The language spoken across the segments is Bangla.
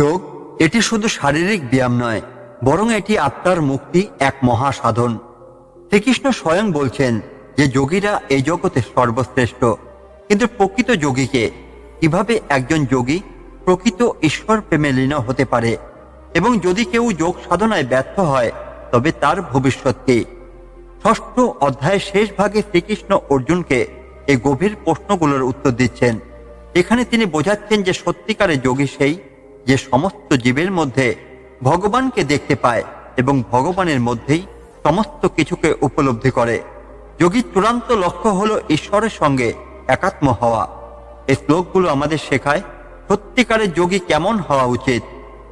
যোগ, এটি শুধু শারীরিক ব্যায়াম নয়, বরং এটি আত্মার মুক্তি এক মহা সাধন শ্রীকৃষ্ণ স্বয়ং বলছেন যে যোগীরা এই জগতে সর্বশ্রেষ্ঠ, কিন্তু প্রকৃত যোগীকে কীভাবে একজন যোগী প্রকৃত ঈশ্বর প্রেমে লীন হতে পারে? এবং যদি কেউ যোগ সাধনায় ব্যর্থ হয়, তবে তার ভবিষ্যৎ কি? ষষ্ঠ অধ্যায়ের শেষ ভাগে শ্রীকৃষ্ণ অর্জুনকে এই গভীর প্রশ্নগুলোর উত্তর দিচ্ছেন। এখানে তিনি বোঝাচ্ছেন যে সত্যিকারে যোগী সেই যে সমস্ত জীবের মধ্যে ভগবানকে দেখতে পায় এবং ভগবানের মধ্যেই সমস্ত কিছুকে উপলব্ধি করে। যোগীর চূড়ান্ত লক্ষ্য হল ঈশ্বরের সঙ্গে একাত্ম হওয়া। এই শ্লোকগুলো আমাদের শেখায় সত্যিকারের যোগী কেমন হওয়া উচিত,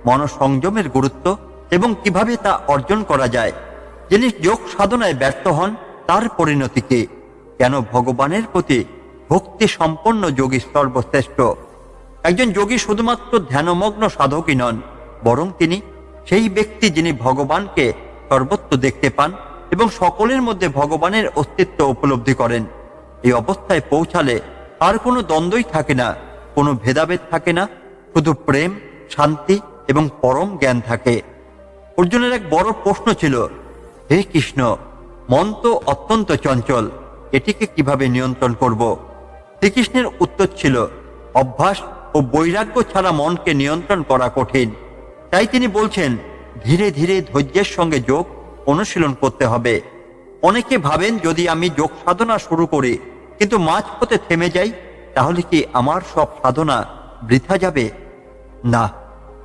মনসংযমের গুরুত্ব এবং কীভাবে তা অর্জন করা যায়। যিনি যোগ সাধনায় ব্যর্থ হন, তার পরিণতি কি? কেন ভগবানের প্রতি ভক্তি সম্পন্ন যোগী সর্বশ্রেষ্ঠ? একজন যোগী শুধুমাত্র ধ্যানমগ্ন সাধকই নন, বরং তিনি সেই ব্যক্তি যিনি ভগবানকে সর্বত্র দেখতে পান এবং সকলের মধ্যে ভগবানের অস্তিত্ব উপলব্ধি করেন। এই অবস্থায় পৌঁছালে আর কোনো দ্বন্দ্বই থাকে না, কোনো ভেদাভেদ থাকে না, শুধু প্রেম, শান্তি এবং পরম জ্ঞান থাকে। অর্জুনের এক বড় প্রশ্ন ছিল, হে কৃষ্ণ, মন তো অত্যন্ত চঞ্চল, এটিকে কীভাবে নিয়ন্ত্রণ করব? শ্রীকৃষ্ণের উত্তর ছিল, অভ্যাস ও বৈরাগ্য ছাড়া মনকে নিয়ন্ত্রণ করা কঠিন। তাই তিনি বলছেন, ধীরে ধীরে ধৈর্যের সঙ্গে যোগ অনুশীলন করতে হবে। অনেকে ভাবেন, যদি আমি যোগ সাধনা শুরু করি, কিন্তু মাঝপথে থেমে যাই, তাহলে কি আমার সব সাধনা বৃথা যাবে? না।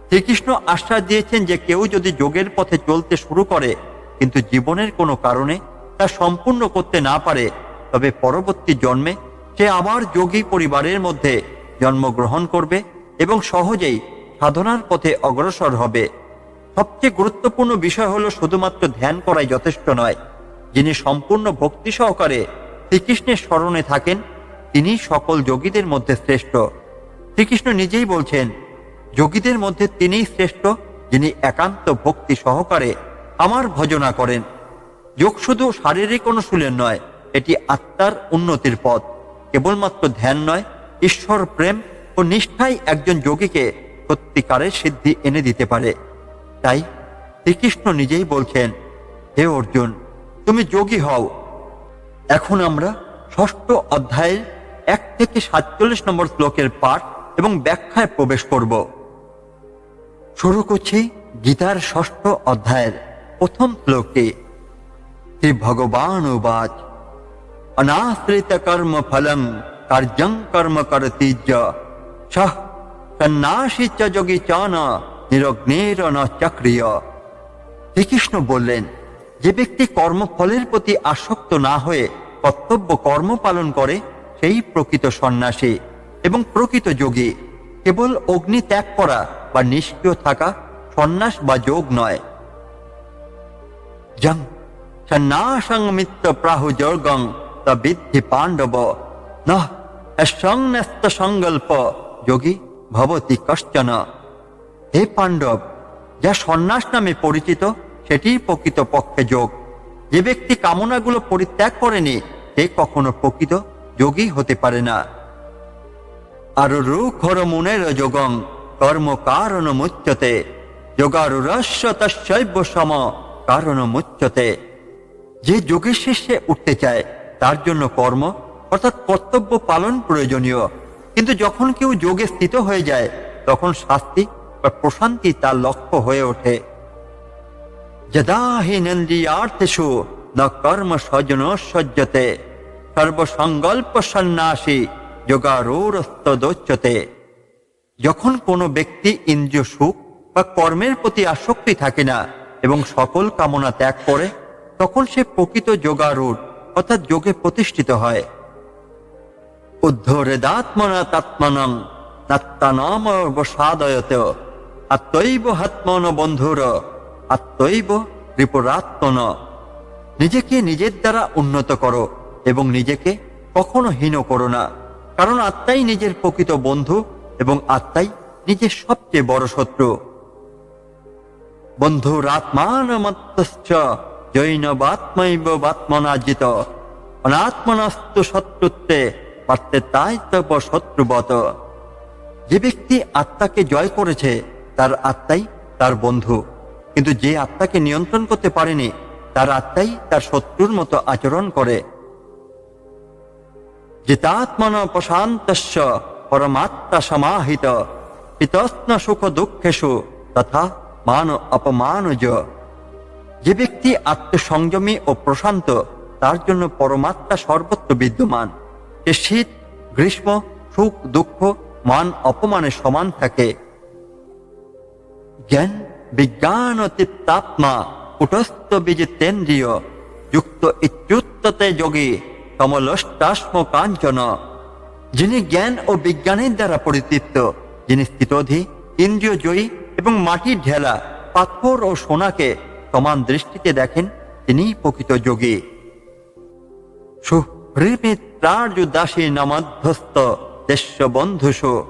শ্রীকৃষ্ণ আশ্বাস দিয়েছেন যে কেউ যদি যোগের পথে চলতে শুরু করে, কিন্তু জীবনের কোনো কারণে তা সম্পূর্ণ করতে না পারে, তবে পরবর্তী জন্মে সে আবার যোগী পরিবারের মধ্যে জন্মগ্রহণ করবে এবং সহজেই সাধনার পথে অগ্রসর হবে। সবচেয়ে গুরুত্বপূর্ণ বিষয় হলো শুধুমাত্র ধ্যান করাই যথেষ্ট নয়। যিনি সম্পূর্ণ ভক্তি সহকারে শ্রীকৃষ্ণের স্মরণে থাকেন, তিনি সকল যোগীদের মধ্যে শ্রেষ্ঠ। শ্রীকৃষ্ণ নিজেই বলছেন, যোগীদের মধ্যে তিনিই শ্রেষ্ঠ, যিনি একান্ত ভক্তি সহকারে আমার ভজনা করেন। যোগ শুধু শারীরিক অনুশীলন নয়, এটি আত্মার উন্নতির পথ। কেবলমাত্র ধ্যান নয় ঈশ্বর প্রেম ও নিষ্ঠাই একজন যোগীকে সত্যিকারের সিদ্ধি এনে দিতে পারে। তাই শ্রীকৃষ্ণ নিজেই বলছেন, হে অর্জুন, তুমি যোগী হও। এখন আমরা ষষ্ঠ অধ্যায়ের এক থেকে সাতচল্লিশ নম্বর শ্লোকের পাঠ এবং ব্যাখ্যায় প্রবেশ করব। শুরু করছি গীতার ষষ্ঠ অধ্যায়ের প্রথম শ্লোকে। শ্রী ভগবান, উবাচ। অনাশ্রিত কর্ম ফলম কার্যং কর্ম করতিজ সহ চ যোগী নিরগ্নের ন চক্রিয়। শ্রীকৃষ্ণ বললেন, যে ব্যক্তি কর্মফলের প্রতি আসক্ত না হয়ে কর্তব্য কর্ম পালন করে, সেই প্রকৃত সন্ন্যাসী এবং প্রকৃত যোগী। কেবল অগ্নি ত্যাগ করা বা নিষ্ক্রিয় থাকা সন্ন্যাস বা যোগ নয়। জং সন্ন্যাসং মিত্র প্রাহু যোগং ত বিদ্ধি পাণ্ডব। ন সংন্যস্ত সংকল্প। যোগী, ভবতি কশ্চন। হে পাণ্ডব, যা সন্ন্যাস নামে পরিচিত, সেটি প্রকৃত পক্ষে যোগ। যে ব্যক্তি কামনাগুলো পরিত্যাগ করেনি, সে কখনো প্রকৃত যোগী হতে পারে না। আর রুখর মুনের যোগং, কর্ম কারণ মুচ্যতে যোগারুরস্য তৈব সম কারণ মুচ্যতে যে যোগের শেষে উঠতে চায়, তার জন্য কর্ম অর্থাৎ কর্তব্য পালন প্রয়োজনীয়। কিন্তু যখন কেউ যোগে স্থিত হয়ে যায়, তখন শাস্তি বা প্রশান্তি তার লক্ষ্য হয়ে ওঠে। যদা হি ন কর্ম সজ্জতে, সর্বসংকল্প সন্ন্যাসী যখন কোনো ব্যক্তি ইন্দ্রিয় সুখ বা কর্মের প্রতি আসক্তি থাকে না এবং সকল কামনা ত্যাগ করে, তখন সে প্রকৃত যোগারূঢ়, অর্থাৎ যোগে প্রতিষ্ঠিত হয়। বন্ধুর নিজেকে নিজের দ্বারা উন্নত করো এবং নিজেকে কখনো হীন করো না। কারণ আত্মাই নিজের প্রকৃত বন্ধু এবং আত্মাই নিজের সবচেয়ে বড় শত্রু। বন্ধুরাত্মানমত্তশ্চ জৈনবাত্মৈব বাত্মনাজিত অনাত্মনস্তু শত্রুত্বে পারতে তাই তব শত্রুবত। যে ব্যক্তি আত্মাকে জয় করেছে, তার আত্মাই তার বন্ধু। কিন্তু যে আত্মাকে নিয়ন্ত্রণ করতে পারেনি, তার আত্মাই তার শত্রুর মতো আচরণ করে। জিতাত্মন প্রশান্তস্য পরমাত্মা সমাহিত। পিতস্ন সুখ দুঃখেশু তথা মান অপমানজ। যে ব্যক্তি আত্মসংযমী ও প্রশান্ত, তার জন্য পরমাত্মা সর্বত্র বিদ্যমান। সে শীত, গ্রীষ্ম, সুখ, দুঃখ, মান অপমানের সমান থাকে। জ্ঞান, বিজ্ঞান চিত্তাত্মা কুটস্থ বিজিতেন্দ্রিয়, যুক্ত ইত্যুত্ততে যোগী, সমলষ্টাশ্ম কাঞ্চন। যিনি জ্ঞান ও বিজ্ঞানের দ্বারা পরিতৃপ্ত যিনি স্থিতধি, ইন্দ্রিয় জয়ী এবং মাটির ঢেলা, পাথর ও সোনাকে সমান দৃষ্টিতে দেখেন, তিনিই প্রকৃত যোগী। সুহৃমিত্রার্যু দাসী নমধ্যস্ত দেশ্য বন্ধুষু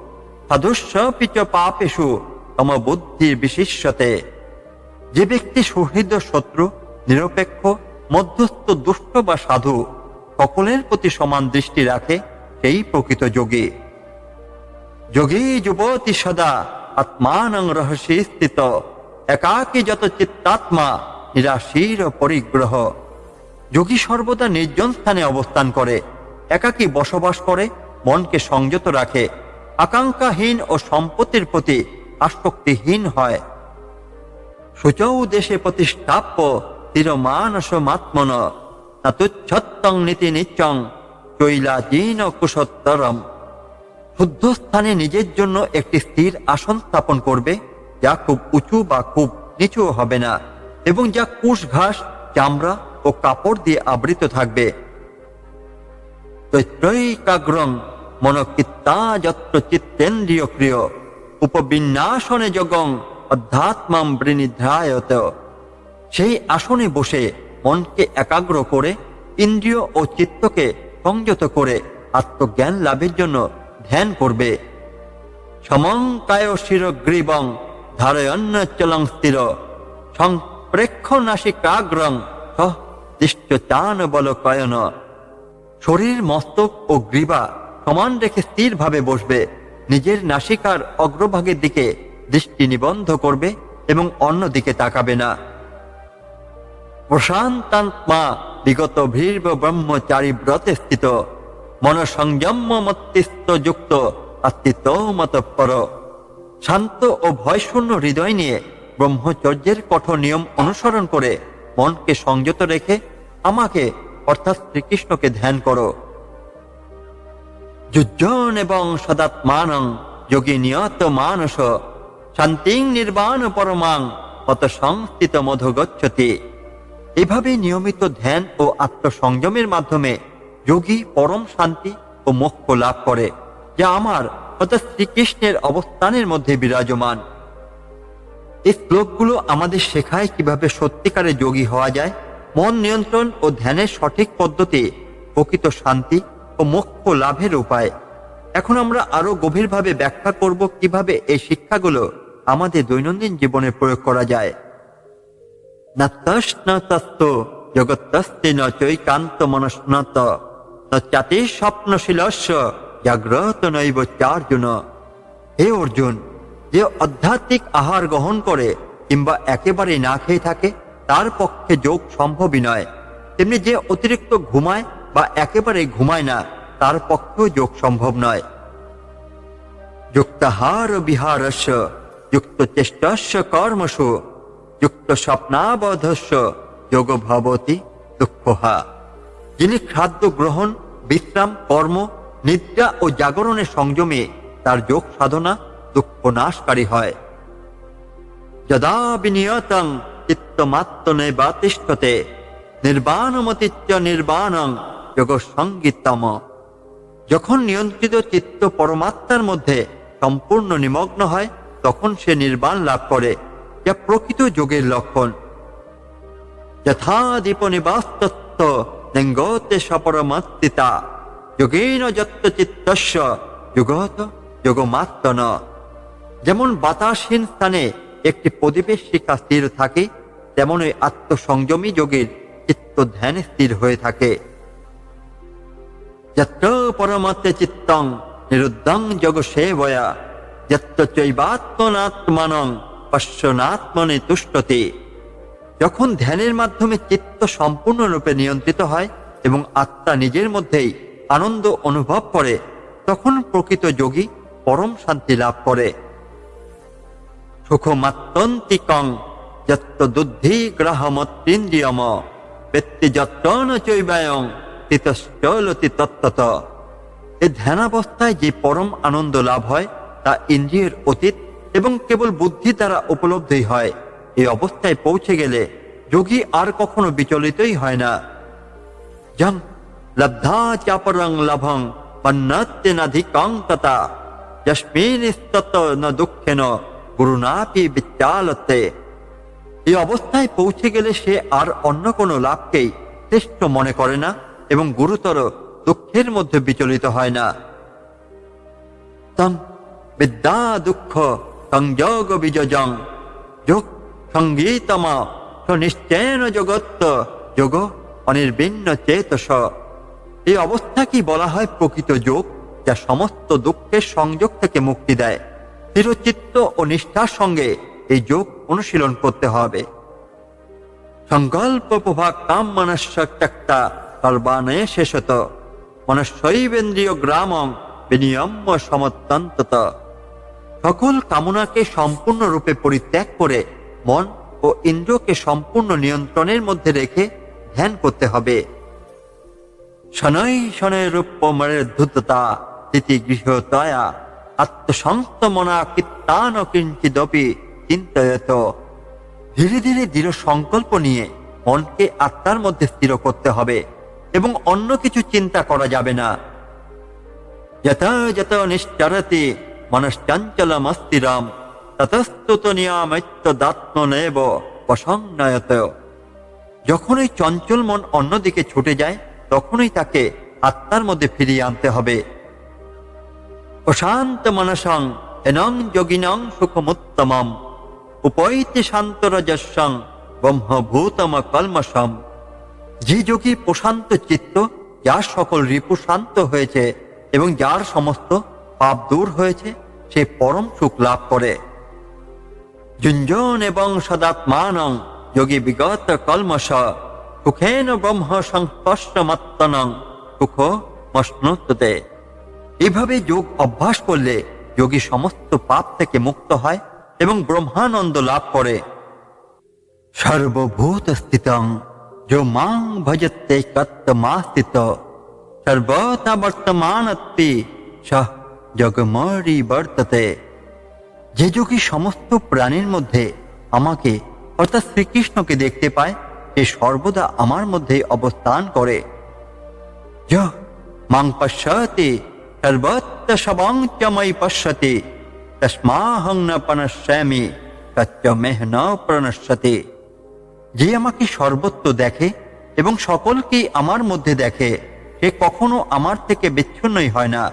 সাধুস্ব পিচ পাপেষু, তম বুদ্ধির বিশিষ্যতে। যে ব্যক্তি সুহৃদ শত্রু, নিরপেক্ষ, মধ্যস্থ দুষ্ট বা সাধু, সকলের প্রতি সমান দৃষ্টি রাখে সেই প্রকৃত যোগী। যোগী যুবতী সদা আত্মানং রহস্যে স্থিত, একাকী যত চিত্তাত্মা, নিরাশীর পরিগ্রহ। যোগী সর্বদা নির্জন স্থানে অবস্থান করে, একাকী বসবাস করে, মনকে সংযত রাখে, আকাঙ্ক্ষাহীন ও সম্পত্তির প্রতি আসক্তিহীন হয়। শুচৌ দেশে প্রতিষ্ঠাপ্য তিরমানস মাত্মন না তুচ্ছত্তং নীতি নিচ্চং চৈলাজীন কুশোত্তরম। শুদ্ধ স্থানে নিজের জন্য একটি স্থির আসন স্থাপন করবে, যা খুব উঁচু বা খুব নিচু হবে না, এবং যা কুশ ঘাস, চামড়া ও কাপড় দিয়ে আবৃত থাকবে। তৈত্রৈকাগ্রং মনকিত্তা যত্র চিত্তেন্দ্রিয় উপবিন্যাসনে যোগং অধ্যাত্মাম বৃণিধ্রায়ত সেই আসনে বসে মনকে একাগ্র করে, ইন্দ্রিয় ও চিত্তকে সংযত করে আত্মজ্ঞান লাভের জন্য ধ্যান করবে। সমঙ্কায় শিরগ্রীবং ধারয়ন্ন চলং স্থির। সংপ্রেক্ষ নাসিকাগ্রং সহ দৃষ্ট চান বল কয়ন। শরীর, মস্তক ও গ্রীবা সমান রেখে স্থিরভাবে বসবে। নিজের নাসিকার অগ্রভাগের দিকে দৃষ্টি নিবন্ধ করবে এবং অন্য দিকে তাকাবে না। প্রশান্তাত্মা বিগত ভীর্ব ব্রহ্মচারী ব্রতে স্থিত। মন সংযম মস্তিষ্ক যুক্ত আস্তিত্ব মতপর শান্ত ও ভয়শূন্য হৃদয় নিয়ে ব্রহ্মচর্যের কঠোর নিয়ম অনুসরণ করে মনকে সংযত রেখে আমাকে, অর্থাৎ শ্রীকৃষ্ণকে ধ্যান করো। যুজ্জন এবং সদাত্মানং যোগী নিয়ত মানস, শান্তিং নির্বাণ পরমাং কত সংস্থিত মধুগচ্ছতি এভাবে নিয়মিত ধ্যান ও আত্মসংযমের মাধ্যমে যোগী পরম শান্তি ও মোক্ষ লাভ করে, যা আমার, অর্থাৎ শ্রীকৃষ্ণের অবস্থানের মধ্যে বিরাজমান। এই শ্লোকগুলো আমাদের শেখায় কীভাবে সত্যিকারে যোগী হওয়া যায়, মন নিয়ন্ত্রণ ও ধ্যানের সঠিক পদ্ধতি, প্রকৃত শান্তি ও মোক্ষ লাভের উপায়। এখন আমরা আরও গভীরভাবে ব্যাখ্যা করব কীভাবে এই শিক্ষাগুলো আমাদের দৈনন্দিন জীবনে প্রয়োগ করা যায়। না তস্ন তস্ত জগত্তস্তে ন চৈকান্ত মনস্নত চাতে স্বপ্নশীলস্য জাগ্রত নৈব চার্জুন। হে অর্জুন যে আধ্যাত্মিক আহার গ্রহণ করে কিংবা একেবারে না খেয়ে থাকে, তার পক্ষে যোগ সম্ভবই নয়। তেমনি যে অতিরিক্ত ঘুমায় বা একেবারে ঘুমায় না, তার পক্ষেও যোগ সম্ভব নয়। যুক্তাহার বিহারস্য, যুক্ত চেষ্টস্য কর্মসু, যুক্ত স্বপ্নাবধস্য, যোগ ভবতি দুঃখহা। যিনি খাদ্য গ্রহণ, বিশ্রাম, কর্ম, নিদ্রা ও জাগরণের সংযমে, তার যোগ সাধনা দুঃখ নাশকারী হয়। যদা বিনিয়তং চিত্তমাত্মনে বা তিষ্ঠতে নির্বাণমতিচ্চ নির্বাণং যখন নিয়ন্ত্রিত চিত্ত পরমাত্মার মধ্যে সম্পূর্ণ নিমগ্ন হয়, তখন সে নির্বাণ লাভ করে, যা প্রকৃত যোগের লক্ষণ। যথাদীপ নিবাস্তত্ব লিঙ্গতে সপরমাত্মিতা যোগেন যত্ত চিত্তস্য, যুগত যোগমাত্মন যেমন বাতাসহীন স্থানে একটি প্রদীপের শিক্ষা স্থির থাকে তেমন ওই আত্মসংযমী যোগের চিত্ত ধ্যানে স্থির হয়ে থাকে। যত্র পরমতে চিত্তং নিরুদ্ধং যোগ সেবয়া যত্ত চৈবাত্মনাত্মানং পশ্যনাত্মনে তুষ্টতে। যখন ধ্যানের মাধ্যমে চিত্ত সম্পূর্ণরূপে নিয়ন্ত্রিত হয় এবং আত্মা নিজের মধ্যেই আনন্দ অনুভব করে, তখন প্রকৃত যোগী পরম শান্তি লাভ করে। সুখমাত্যন্তিকং যত্ত দুদ্ধি গ্রাহমত্রিন্দ্রিয়ম ব্যক্তি যত্ন চৈবায়ং তিতশ্চলতি তত্ত্বত এই ধ্যানাবস্থায় যে পরম আনন্দ লাভ হয়, তা ইন্দ্রিয়ের অতীত এবং কেবল বুদ্ধি দ্বারা উপলব্ধই হয়। এই অবস্থায় পৌঁছে গেলে যোগী আর কখনো বিচলিতই হয় না। জং লব্ধা চাপরং লভং পন্নত্যনাধিকং ততা যস্মিনিস্তত ন দুঃখেন গুরুনাপি বিচ্চালতে এই অবস্থায় পৌঁছে গেলে সে আর অন্য কোনো লাভকেই শ্রেষ্ঠ মনে করে না এবং গুরুতর দুঃখের মধ্যে বিচলিত হয় না। তং বিদ্যা দুঃখ সংযোগ বিজজং। যোগ সঙ্গীতম নিশ্চয়ন জগত্ত। যোগ অনির্বিন্ন চেতস। এই অবস্থাকেই বলা হয় প্রকৃত যোগ, যা সমস্ত দুঃখের সংযোগ থেকে মুক্তি দেয়? চিরচিত্ত ও নিষ্ঠার সঙ্গে এই যোগ অনুশীলন করতে হবে। সংকল্প প্রভাগ কাম মনস্য ত্যক্তা সর্বানয়ে শেষত। মনস্বৈবেন্দ্রীয় গ্রামং বিনিয়ম্য সমত্যন্তত। সকল কামনাকে সম্পূর্ণরূপে পরিত্যাগ করে মন ও ইন্দ্রকে সম্পূর্ণ নিয়ন্ত্রণের মধ্যে রেখে ধ্যান করতে হবে। শনৈ শনৈ রূপমরের ধূততা তিথি গৃহতয়া আত্মসংস্ত মনা কীর্তান কিঞ্চিদপি চিন্তয়ত। ধীরে ধীরে দৃঢ় সংকল্প নিয়ে মনকে আত্মার মধ্যে স্থির করতে হবে এবং অন্য কিছু চিন্তা করা যাবে না। যত নিশ্চরতি মনশ্চঞ্চলমস্থিরাম ততস্তুত নিয়ামত্য দাত্মনেব প্রসন্নয়ত। যখনই চঞ্চল মন অন্যদিকে ছুটে যায়, তখনই তাকে আত্মার মধ্যে ফিরিয়ে আনতে হবে। প্রশান্ত মনসং এনং যোগিনং সুখমুত্তমম, উপৈতি শান্তরজস্বং ব্রহ্মভূতম কলমসম যে যোগী প্রশান্ত চিত্ত, যার সকল রিপু শান্ত হয়েছে এবং যার সমস্ত পাপ দূর হয়েছে, সে পরম সুখ লাভ করে। যুঞ্জন এবং সদাত্মানং যোগী বিগত কলমস সুখেন ব্রহ্ম সংস্পর্শমাত্মনং সুখ মশ্নুতে এভাবে যোগ অভ্যাস করলে যোগী সমস্ত পাপ থেকে মুক্ত হয় এবং ব্রহ্মানন্দ লাভ করে। সর্বভূত স্থিতং যো মাং ভজতে কত্তমাস্থিত সর্বতা বর্তমানত্তি সহ জগমরি বর্ততে। যে যোগী সমস্ত প্রাণীর মধ্যে আমাকে, অর্থাৎ শ্রীকৃষ্ণকে দেখতে পায়, সে সর্বদা আমার মধ্যে অবস্থান করে। য মাং পশ্যতি সর্বত্র পশ্যতি ন প্রণশ্যতি। যে আমাকে সর্বত্র দেখে এবং সকলকেই আমার মধ্যে দেখে, সে কখনো আমার থেকে বিচ্ছিন্নই হয় না,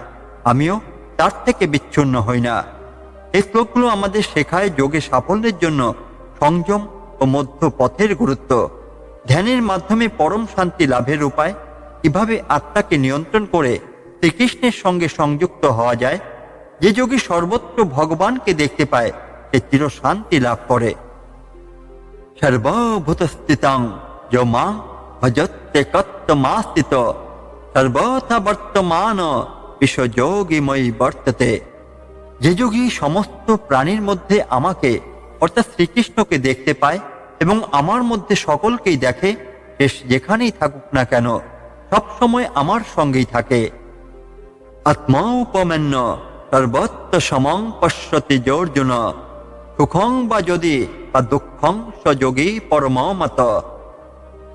আমিও তার থেকে বিচ্ছিন্ন হই না। এই শ্লোকগুলো আমাদের শেখায় যোগে সাফল্যের জন্য সংযম ও মধ্য পথের গুরুত্ব। ধ্যানের মাধ্যমে পরম শান্তি লাভের উপায় কীভাবে আত্মাকে নিয়ন্ত্রণ করে শ্রীকৃষ্ণের সঙ্গে সংযুক্ত হওয়া যায়, যে যোগী সর্বত্র ভগবানকে দেখতে পায়, সে চির শান্তি লাভ করে। সর্বভূতস্থিতং যো মা ভজত্তে কত্তমাস্থিত সর্বথা বর্তমান বিশ্বযোগীময়ী বর্ততে। যে যোগী সমস্ত প্রাণীর মধ্যে আমাকে, অর্থাৎ শ্রীকৃষ্ণকে দেখতে পায় এবং আমার মধ্যে সকলকেই দেখে, সে যেখানেই থাকুক না কেন, সবসময় আমার সঙ্গেই থাকে। আত্মাউপমেন্য সর্বত্র সমং পশ্যতি জর্জুন। সুখং বা যদি, বা দুঃখং সযোগী পরমমত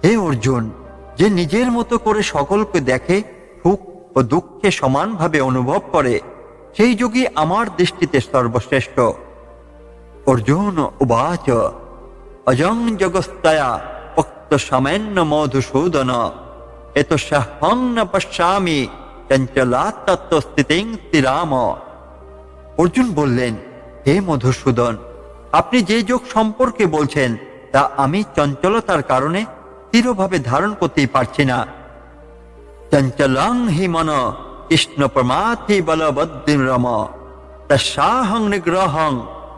হে অর্জুন, যে নিজের মতো করে সকলকে দেখে, সুখ ও দুঃখে সমানভাবে অনুভব করে, সেই যোগী আমার দৃষ্টিতে সর্বশ্রেষ্ঠ। অর্জুন, উবাচ। অজং জগস্তয়া পক্ত সামান্য মধুসূদন এত সহং ন পশ্যামি। অর্জুন বললেন, হে মধুসূদন, আপনি যে যোগ সম্পর্কে বলছেন, তা আমি চঞ্চলতার কারণে স্থিরভাবে ধারণ করতেই পারছি না। চঞ্চলং হি মন কৃষ্ণ প্রমাথি রম তসাহং নিগ্রহং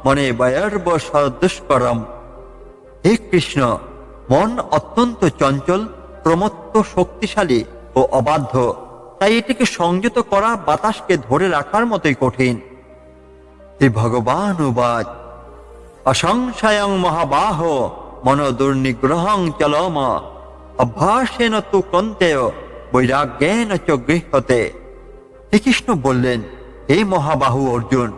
মনে বয়র্ব দুষ্করম হে কৃষ্ণ, মন অত্যন্ত চঞ্চল, প্রমত্ত শক্তিশালী ও অবাধ্য। তাই এটিকে সংযত করা বাতাসকে ধরে রাখার মতোই কঠিন। শ্রী ভগবান উবাচ। অসংশয়ং মহাবাহ মন দুর্নিগ্রহং চলম। অভ্যাসেন তু কন্তেয় বৈরাগ্যেন গৃহতে। শ্রীকৃষ্ণ বললেন, হে মহাবাহু অর্জুন,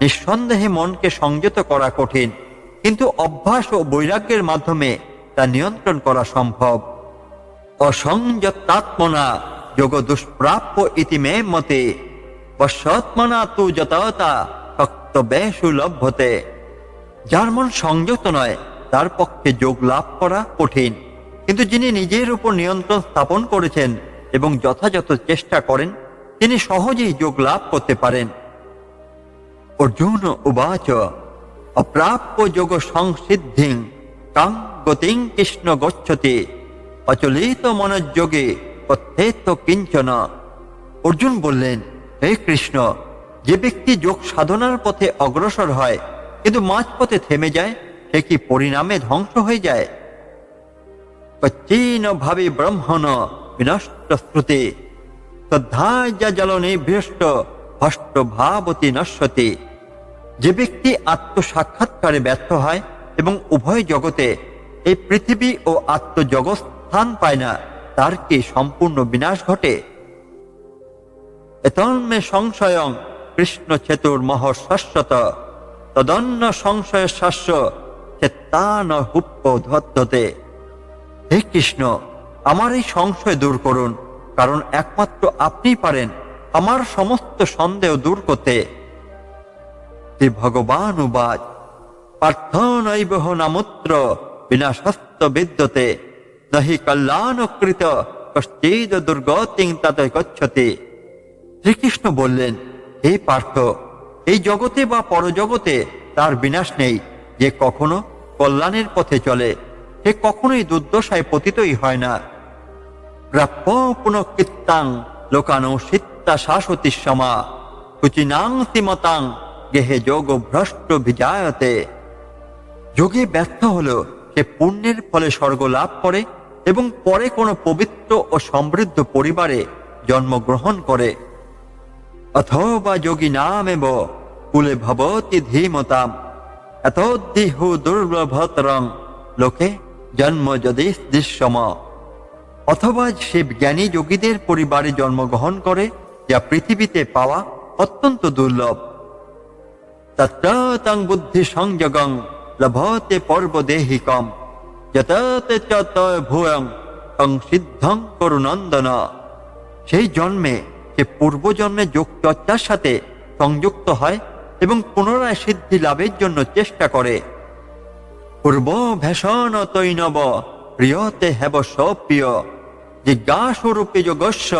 নিঃসন্দেহে মনকে সংযত করা কঠিন, কিন্তু অভ্যাস ও বৈরাগ্যের মাধ্যমে তা নিয়ন্ত্রণ করা সম্ভব। অসংযত্তাত্মনা যোগ দুষ্প্রাপ্য ইতি মে মতে। বসৎমনা তু যততা শক্তবেশু লভ্যতে। যার মন সংযত নয়, তার পক্ষে যোগ লাভ করা কঠিন। কিন্তু যিনি নিজের উপর নিয়ন্ত্রণ স্থাপন করেছেন এবং যথাযথ চেষ্টা করেন, তিনি সহজেই যোগ লাভ করতে পারেন। অর্জুন উবাচ, অপ্রাপ্য যোগ সংসিদ্ধিং, কাং গতিং কৃষ্ণ গচ্ছতি। অচলিত মনোযোগে কিঞ্চন। অর্জুন বললেন, হে কৃষ্ণ, যে ব্যক্তি যোগ সাধনার পথে অগ্রসর হয়, কিন্তু মাঝপথে থেমে যায়, সে কি পরিণামে ধ্বংস হয়ে যায়? কচ্ছিন ভাবে ব্রহ্মণ বিনষ্ট শ্রুতি শ্রদ্ধায় যা ভাবতী নশ্বতী। যে ব্যক্তি আত্মসাক্ষাৎকারে ব্যর্থ হয় এবং উভয় জগতে এই পৃথিবী ও আত্মজগৎ স্থান পায় না তার কি সম্পূর্ণ বিনাশ ঘটে। এতন্মে সংশয়ং কৃষ্ণ চেতুর মহশাশ্বত তদন্য সংশয় শাস্য হে কৃষ্ণ, আমার এই সংশয় দূর করুন, কারণ একমাত্র আপনিই পারেন আমার সমস্ত সন্দেহ দূর করতে। শ্রী ভগবান উবাচ পার্থ নৈবহ নামুত্র বিনাশস্ত বিদ্যতে। নহি কল্যাণকৃত কশ্চিদ দুর্গতিং তাতে গচ্ছতে শ্রীকৃষ্ণ বললেন হে পার্থ এই জগতে বা পরজগতে তার বিনাশ নেই। যে কখনো কল্যাণের পথে চলে, সে কখনোই দুর্দশায় পতিতই হয় না। প্রাপ্য পুনঃকৃত্তাং লোকানো সিত্তা শাসতি সমা, কুচিনাং সীমতাং গেহে যোগ ভ্রষ্ট বিজায়তে যোগে ব্যর্থ হলো, সে পুণ্যের ফলে স্বর্গ লাভ করে এবং পরে কোনো পবিত্র ও সমৃদ্ধ পরিবারে জন্মগ্রহণ করে। অথবা যোগী নামেব, কুলে ভবতি ধীমতাম এতদ্দিহু দুর্লভতরং, লোকে জন্ম যদি দৃশ্যম। অথবা সে জ্ঞানী যোগীদের পরিবারে জন্মগ্রহণ করে, যা পৃথিবীতে পাওয়া অত্যন্ত দুর্লভ। তত্রতং বুদ্ধি সংযোগং, লভতে পর্বদেহিকম। যততে চত ভূয়ং তং সিদ্ধং করুনন্দন সেই জন্মে, সে পূর্বজন্মে যোগ চর্চার সাথে সংযুক্ত হয় এবং পুনরায় সিদ্ধি লাভের জন্য চেষ্টা করে। পূর্ব ভেষণ তৈনব, প্রিয়তে হেব সপ্রিয়। জিজ্ঞাসুরূপে যোগস্য,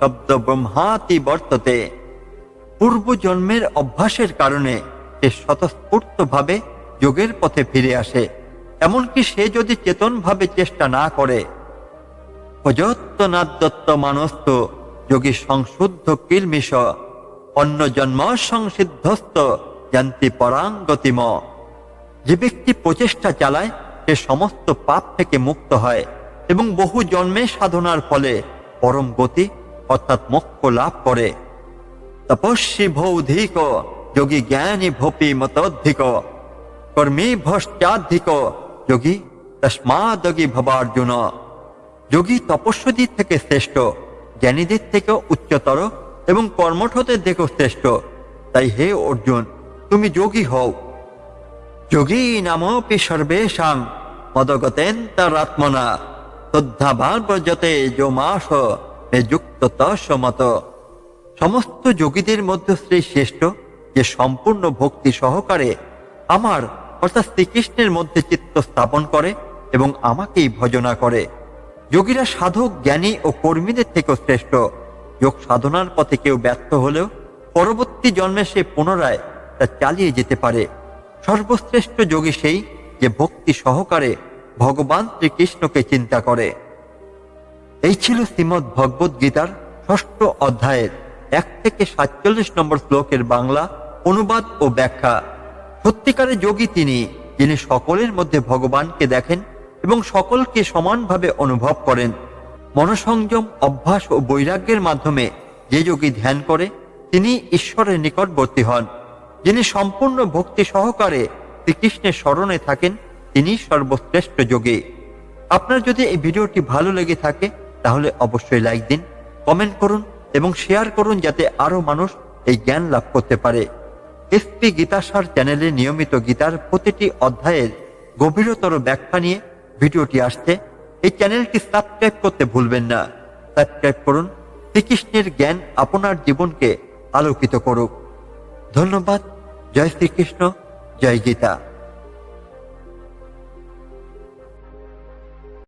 শব্দ ব্রহ্মাতি বর্ততে। পূর্বজন্মের অভ্যাসের কারণে সে স্বতঃস্ফূর্তভাবে যোগের পথে ফিরে আসে। এমনকি সে যদি চেতনভাবে চেষ্টা না করে অযত্তনাদ্যত্ত মানস্ত যোগী সংশুদ্ধ কিলমিশ অন্য জন্ম সংসিদ্ধস্ত জান্তি পরাঙ্গতিম। যে ব্যক্তি প্রচেষ্টা চালায়, সে সমস্ত পাপ থেকে মুক্ত হয় এবং বহু জন্মে সাধনার ফলে পরম গতি অর্থাৎ মোক্ষ লাভ করে। তপস্বী ভৌধিক, যোগী জ্ঞানী ভোপি মতোধিক, কর্মী ভষ্টাধিক যোগী তস্মাদগী ভবার্জুন। যোগী তপস্বীদের থেকে শ্রেষ্ঠ, জ্ঞানীদের থেকেও উচ্চতর এবং কর্মঠদের থেকেও শ্রেষ্ঠ। তাই হে অর্জুন, তুমি যোগী হও। যোগী নামপি সর্বেশাং মদগতেন্তরাত্মনা। শ্রদ্ধাভার্যতে যো মাস হে যুক্ত তসমত সমস্ত যোগীদের মধ্যে শ্রী শ্রেষ্ঠ যে সম্পূর্ণ ভক্তি সহকারে আমার অর্থাৎ শ্রীকৃষ্ণের মধ্যে চিত্ত স্থাপন করে এবং আমাকেই ভজনা করে। যোগীরা সাধক, জ্ঞানী ও কর্মীদের থেকেও শ্রেষ্ঠ। যোগ সাধনার পথে কেউ ব্যর্থ হলেও পরবর্তী জন্মে সে পুনরায় তা চালিয়ে যেতে পারে। সর্বশ্রেষ্ঠ যোগী সেই যে ভক্তি সহকারে ভগবান শ্রীকৃষ্ণকে চিন্তা করে। এই ছিল শ্রীমৎ ভগবত গীতার ষষ্ঠ অধ্যায়ের এক থেকে সাতচল্লিশ নম্বর শ্লোকের বাংলা অনুবাদ ও ব্যাখ্যা। সত্যিকারের যোগী তিনি, যিনি সকলের মধ্যে ভগবানকে দেখেন এবং সকলকে সমানভাবে অনুভব করেন। মনসংযম, অভ্যাস ও বৈরাগ্যের মাধ্যমে যে যোগী ধ্যান করে, তিনি ঈশ্বরের নিকটবর্তী হন। যিনি সম্পূর্ণ ভক্তি সহকারে শ্রীকৃষ্ণের স্মরণে থাকেন, তিনি সর্বশ্রেষ্ঠ যোগী। আপনার যদি এই ভিডিওটি ভালো লেগে থাকে, তাহলে অবশ্যই লাইক দিন, কমেন্ট করুন এবং শেয়ার করুন যাতে আরও মানুষ এই জ্ঞান লাভ করতে পারে। এসপি গীতাসার চ্যানেলে নিয়মিত গীতার প্রতিটি অধ্যায়ের গভীরতর ব্যাখ্যা নিয়ে ভিডিওটি আসছে। এই চ্যানেলটি সাবস্ক্রাইব করতে ভুলবেন না। সাবস্ক্রাইব করুন। শ্রীকৃষ্ণের জ্ঞান আপনার জীবনকে আলোকিত করুক। ধন্যবাদ। জয় শ্রীকৃষ্ণ। জয় গীতা।